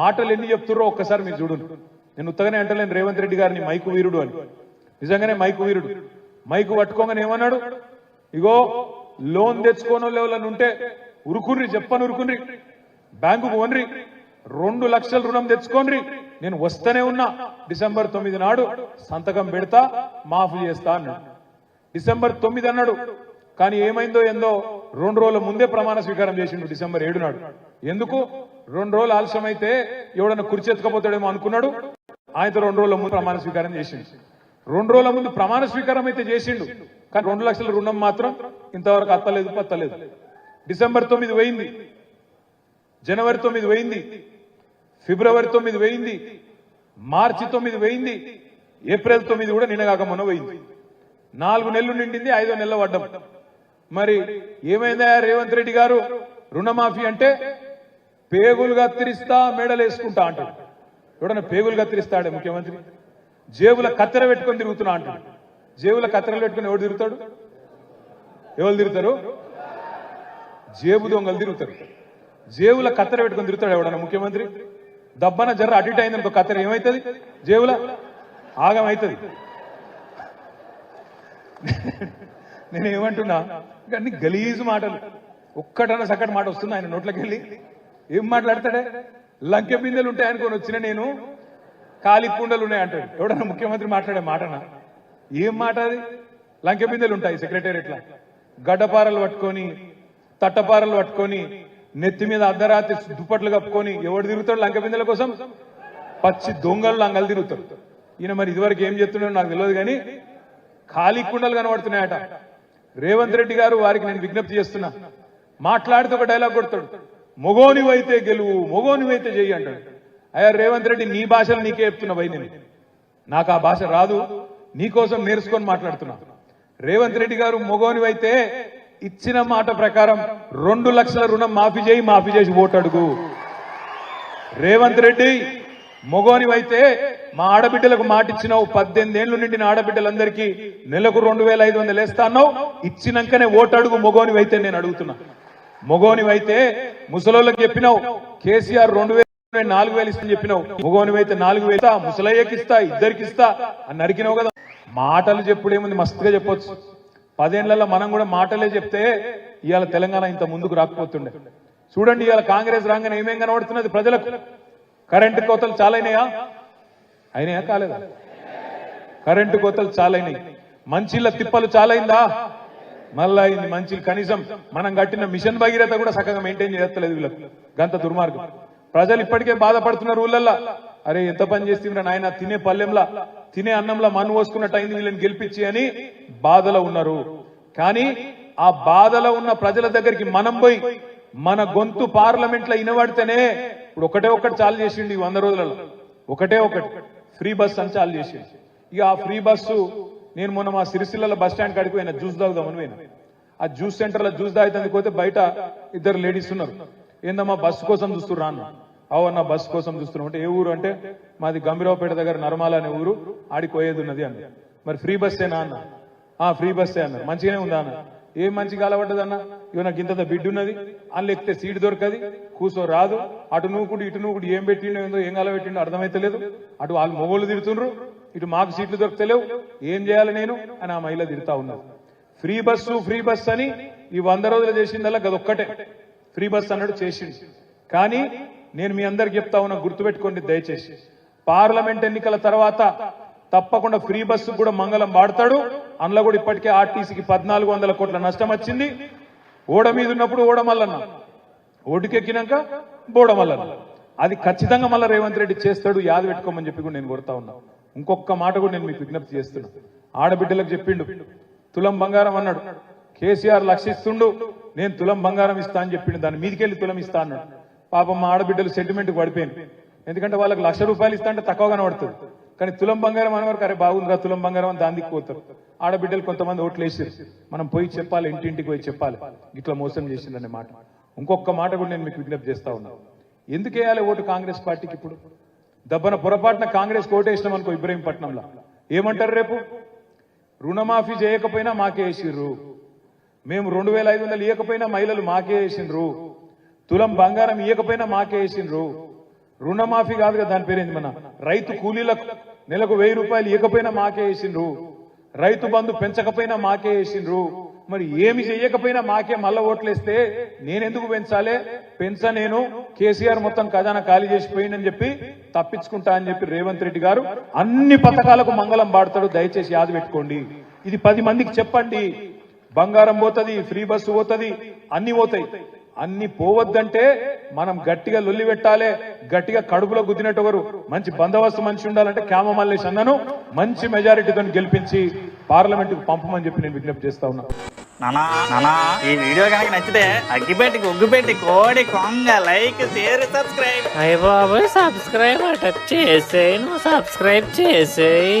మాటలు ఎన్ని చెప్తుర్రో ఒక్కసారి మీరు చూడు నేను ఉత్తగానే అంటలేను రేవంత్ రెడ్డి గారిని మైకు వీరుడు అని. నిజంగానే మైకు వీరుడు. మైకు పట్టుకోగానే ఏమన్నాడు? ఇగో లోన్ తెచ్చుకోనో లేవలని ఉంటే ఉరుకుర్రి చెప్పను ఉరుకుర్రి. బ్యాంకుకు ఓన్రి రెండు లక్షల రుణం తెచ్చుకోన్రి నేను వస్తూనే ఉన్నా. డిసెంబర్ తొమ్మిది నాడు సంతకం పెడతా మాఫీ చేస్తా అన్నాడు. డిసెంబర్ తొమ్మిది అన్నాడు. కానీ ఏమైందో ఏందో రెండు రోజుల ముందే ప్రమాణ స్వీకారం చేసిండు డిసెంబర్ ఏడు నాడు. ఎందుకు? రెండు రోజులు ఆలస్యం అయితే ఎవడన్నా కుర్చెత్తుకపోతాడేమో అనుకున్నాడు. ఆయనతో రెండు రోజుల ముందు ప్రమాణ స్వీకారం చేసిండు. రెండు రోజుల ముందు ప్రమాణ స్వీకారం అయితే చేసిండు. కానీ రెండు లక్షల రుణం మాత్రం ఇంతవరకు అత్తలేదు పత్తలేదు. డిసెంబర్ తొమ్మిది పోయింది. జనవరి తొమ్మిది పోయింది. ఫిబ్రవరి తొమ్మిది పోయింది. మార్చి తొమ్మిది పోయింది. ఏప్రిల్ తొమ్మిది కూడా నిన్నగాక మొన్న పోయింది. నాలుగు నెలలు నిండింది ఐదో నెలల పడ్డం. మరి ఏమైందా రేవంత్ రెడ్డి గారు? రుణమాఫీ అంటే పేగులు కత్తిరిస్తా మెడలు వేసుకుంటా అంటాడు. ఎవడన్నా పేగులు కత్తిరిస్తాడే ముఖ్యమంత్రి? జేబుల కత్తెర పెట్టుకొని తిరుగుతున్నా అంటాడు. జేబుల కత్తెరలు పెట్టుకొని ఎవడు తిరుగుతాడు? ఎవరు తిరుగుతారు? జేబు దొంగలు తిరుగుతారు. జేబుల కత్తెర పెట్టుకొని తిరుగుతాడు ఎవడన్నా ముఖ్యమంత్రి? దబ్బన జర్ర అడిట్ అయింది అనుకో కత్తెర ఏమవుతుంది జేబుల? ఆగం అవుతుంది నేను ఏమంటున్నా అన్ని గలీజు మాటలు. ఒక్కటన సక్కటి మాట వస్తుంది ఆయన నోట్లోకి వెళ్ళి ఏం మాట్లాడతాడే? లంకె బిందెలు ఉంటాయనుకొని వచ్చిన నేను కాలి కుండలు ఉన్నాయి అంటాడు. ఎవడన్నా ముఖ్యమంత్రి మాట్లాడే మాటనా? ఏం మాట అది? లంకె బిందెలు ఉంటాయి సెక్రటేరియట్లా. గడ్డపారలు పట్టుకొని తట్టపారలు పట్టుకొని నెత్తి మీద అర్ధరాత్రి దుప్పట్లు కప్పుకొని ఎవడు తిరుగుతాడు లంకె బిందెల కోసం? పచ్చి దొంగలు లంగలు తిరుగుతారు. ఈయన మరి ఇదివరకు ఏం చెప్తున్నాడో నాకు తెలియదు కానీ ఖాళీ కుండలు కనబడుతున్నాయట. రేవంత్ రెడ్డి గారు వారికి నేను విజ్ఞప్తి చేస్తున్నా. మాట్లాడితే ఒక డైలాగ్ కొడతాడు. మొగోనివైతే గెలువు మొగోనివైతే చెయ్యి అంటాడు. అయ్యా రేవంత్ రెడ్డి నీ భాషలు నీకే చెప్తున్నా భయ్ నేను. నాకు ఆ భాష రాదు. నీకోసం నేర్చుకొని మాట్లాడుతున్నా. రేవంత్ రెడ్డి గారు మొగోనివైతే ఇచ్చిన మాట ప్రకారం రెండు లక్షల రుణం మాఫీ చేయి మాఫీ చేసి ఓటడుగు రేవంత్ రెడ్డి మొగోనివైతే మా ఆడబిడ్డలకు మాట ఇచ్చినావు పద్దెనిమిది నిండిన ఆడబిడ్డలందరికీ నెలకు రెండు వేల ఐదు వందలు వేస్తా ఇచ్చినాకనే ఓటడుగు మొగోనివైతే నేను అడుగుతున్నా. మొగోనివైతే ముసలోళ్ళకి చెప్పినావు కేసీఆర్ రెండు వేలు నాలుగు వేలు ఇస్తా చెప్పినావు. మొగోనివైతే నాలుగు వేలు ముసలయ్యకి ఇస్తా ఇద్దరికి ఇస్తా అని నరికినావు కదా. మాటలు చెప్పుడేముంది మస్తుగా చెప్పొచ్చు. పదేళ్ళలో మనం కూడా మాటలే చెప్తే ఇవాళ తెలంగాణ ఇంత ముందుకు రాకపోతుండే. చూడండి ఇవాళ కాంగ్రెస్ రాగానే ఏమేం కనబడుతున్నది ప్రజలకు? కరెంటు కోతలు చాలైనాయా? అయినాయా? కాలేదా? కరెంటు కోతలు చాలైనాయి. మంచిళ్ళ తిప్పలు చాలైందా? మళ్ళా అయింది మంచి కనీసం మనం కట్టిన మిషన్ భగీరథ కూడా చక్కగా మెయింటైన్ చేస్తలేదు వీళ్ళకు. గంత దుర్మార్గం. ప్రజలు ఇప్పటికే బాధపడుతున్నారు ఊళ్ళల్లో. అరే ఎంత పని చేస్తుండ్రా నాయన? తినే పల్లెంలా? తినే అన్నంలా మన్ను పోసుకున్నట్టు అయింది వీళ్ళని గెలిపించి అని బాధలో ఉన్నారు. కానీ ఆ బాధలో ఉన్న ప్రజల దగ్గరికి మనం పోయి మన గొంతు పార్లమెంట్లో ఇనబడితేనే ఇప్పుడు ఒకటే ఒకటి చాలు చేసిండు ఈ వంద రోజులలో. ఒకటే ఒకటి. ఫ్రీ బస్ సంచాలు చేసేది. ఇక ఆ ఫ్రీ బస్సు నేను మొన్న మా సిరిసిల్ల బస్ స్టాండ్ కాడికి పోయినా జ్యూస్ తాగుదామని పోయినా. ఆ జ్యూస్ సెంటర్లో జ్యూస్ తాగుతానికి పోతే బయట ఇద్దరు లేడీస్ ఉన్నారు. ఏందమ్మా బస్సు కోసం చూస్తున్నా అన్న. అవన్న బస్సు కోసం చూస్తున్నాం. అంటే ఏ ఊరు అంటే మాది గంభీరావుపేట దగ్గర నర్మాల అనే ఊరు ఆడికి పోయేది ఉన్నది అన్న. మరి ఫ్రీ బస్సేనా అన్న? ఆ ఫ్రీ బస్సే అన్నారు మంచిగానే ఉందా అన్న? ఏం మంచిగా అలవడ్డది అన్న? ఇవి నాకు ఇంత బిడ్డ ఉన్నది అందులో ఎక్కితే సీట్ దొరకది కూసో రాదు. అటు నూకుడు ఇటు నూకుడు ఏం పెట్టిండో ఏందో ఏం కలబెట్టిండో అర్థమైతలేదు. అటు వాళ్ళు మొగోళ్ళు తిడుతుండ్రు ఇటు మాకు సీట్లు దొరకలేవు ఏం చేయాలి నేను? అని ఆ మహిళ తిడతా ఉన్నారు ఫ్రీ బస్సు ఫ్రీ బస్ అని ఈ వంద రోజులు చేసిందల్లా గదొక్కటే. ఫ్రీ బస్ అన్నాడు చేసిండు. కానీ నేను మీ అందరికి చెప్తా ఉన్నా గుర్తుపెట్టుకోండి దయచేసి. పార్లమెంట్ ఎన్నికల తర్వాత తప్పకుండా ఫ్రీ బస్సు కూడా మంగళం వాడతాడు. అందులో కూడా ఇప్పటికే ఆర్టీసీకి పద్నాలుగు వందల కోట్ల నష్టం వచ్చింది. ఓడ మీద ఉన్నప్పుడు ఓడమల్లన్న ఓటుకెక్కినాక బోడమల్లన్న అది ఖచ్చితంగా మళ్ళీ రేవంత్ రెడ్డి చేస్తాడు యాద పెట్టుకోమని చెప్పి కూడా నేను కొడతా ఉన్నా. ఇంకొక మాట కూడా నేను మీకు విజ్ఞప్తి చేస్తున్నా. ఆడబిడ్డలకు చెప్పిండు తులం బంగారం అన్నాడు. కేసీఆర్ లక్షిస్తుండు నేను తులం బంగారం ఇస్తా అని చెప్పిండు. దాని మీదకెళ్ళి తులం ఇస్తా అన్నాడు. పాపం మా ఆడబిడ్డలు సెంటిమెంట్ పడిపోయింది ఎందుకంటే వాళ్ళకి లక్ష రూపాయలు ఇస్తా అంటే తక్కువ కనబడుతుంది కానీ తులం బంగారం అనే వరకు అరే బాగుందిరా తులం బంగారం అని దానికి పోతారు. ఆడబిడ్డలు కొంతమంది ఓట్లు వేసారు మనం పోయి చెప్పాలి ఇంటింటికి పోయి చెప్పాలి. ఇట్లా మోసం చేసిందనే మాట. ఇంకొక మాట కూడా నేను మీకు విజ్ఞప్తి చేస్తా ఉన్నా. ఎందుకు వేయాలి ఓటు కాంగ్రెస్ పార్టీకి ఇప్పుడు? దబ్బన పొరపాటున కాంగ్రెస్ ఓటేసినాం అనుకో ఇబ్రహీంపట్నంలో. ఏమంటారు రేపు? రుణమాఫీ చేయకపోయినా మాకే వేసిర్రు. మేము రెండు వేల ఐదు వందలు ఇవ్వకపోయినా మహిళలు మాకే వేసిండ్రు తులం బంగారం ఇవ్వకపోయినా మాకే వేసిండ్రు రుణమాఫీ కాదుగా దాని పేరేంది మన? రైతు కూలీలకు నెలకు వెయ్యి రూపాయలు ఇవ్వకపోయినా మాకే వేసిండ్రు రైతు బంధు పెంచకపోయినా మాకే వేసిండ్రు మరి ఏమి చేయకపోయినా మాకే మళ్ళా ఓట్లేస్తే నేనెందుకు పెంచాలి? పెంచ నేను. కేసీఆర్ మొత్తం ఖజానా ఖాళీ చేసిపోయిందని చెప్పి తప్పించుకుంటా అని చెప్పి రేవంత్ రెడ్డి గారు అన్ని పథకాలకు మంగళం పాడతాడు. దయచేసి యాద పెట్టుకోండి. ఇది పది మందికి చెప్పండి. బంగారం పోతుంది ఫ్రీ బస్సు పోతుంది అన్ని పోతాయి. అన్ని పోవద్దంటే మనం గట్టిగా లొల్లి పెట్టాలి గట్టిగా కడుపులో గుద్దినట్టు ఒకరు. మంచి బందోబస్తు మనిషి ఉండాలంటే క్యామ మల్లేష్ అన్నను మంచి మెజారిటీతో గెలిపించి పార్లమెంట్కు పంపమని చెప్పి నేను విజ్ఞప్తి చేస్తా ఉన్నా. నానా నానా ఈ వీడియో కనుక నచ్చితే అగ్గిపెట్టి గుగ్గుపెట్టి కోడి కొంగ లైక్ షేర్ సబ్స్క్రైబ్. అయ్య బాబోయ్ సబ్స్క్రైబ్ అట. చేసేయి నువ్వు సబ్స్క్రైబ్ చేసేయి.